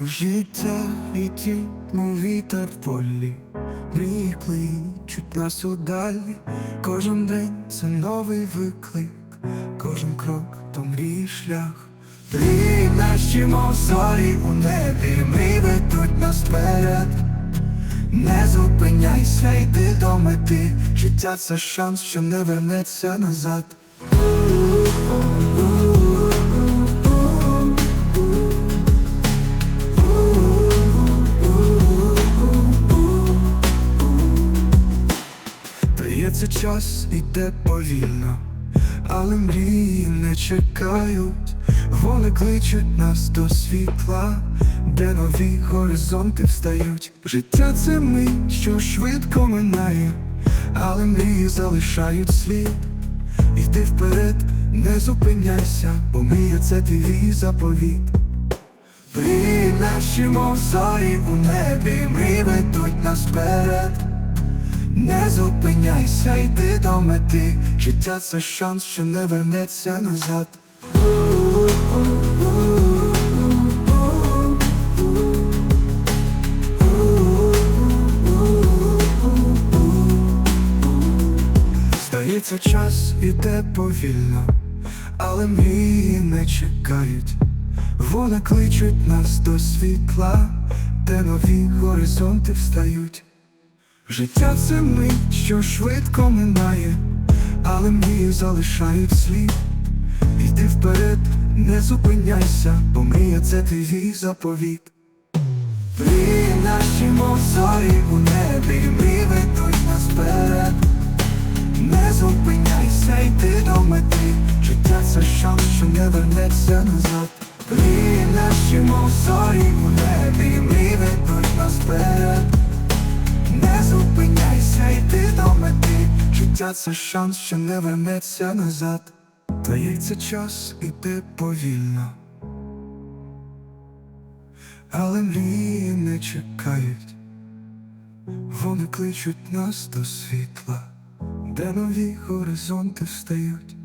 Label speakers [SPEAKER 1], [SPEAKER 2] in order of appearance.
[SPEAKER 1] Життя летить, мов вітер в полі, мрії кличуть нас удалі, кожен день це новий виклик, кожен крок то мрії шлях. Мрії наші, мов зорі у небі, мрії ведуть нас вперед. Не зупиняйся, йди до мети, життя це шанс, що не вернеться назад. Дається час, іде повільно, але мрії не чекають, вони кличуть нас до світла, де нові горизонти встають. Життя це мить, що швидко минає, але мрії залишають слід. Іди вперед, не зупиняйся, бо мрія це твій заповіт. Мрії наші, мов зорі у небі, мрії ведуть нас вперед. Зупиняйся, йди до мети, життя це шанс, що не вернеться назад. Здається, час іде повільно, але мрії не чекають. Вони кличуть нас до світла, де нові горизонти встають. Життя це мить, що швидко минає, але мрії залишають слід. Йди вперед, не зупиняйся, бо мрія це твій заповіт. Мрії наші, мов зорі у небі, мрії ведуть нас вперед. Не зупиняйся, йди до мети, життя це шанс, що не вернеться назад. Мрії наші, мов зорі життя шанс, що не вернеться назад. Дається час, іде повільно. Але мрії не чекають, вони кличуть нас до світла, де нові горизонти встають.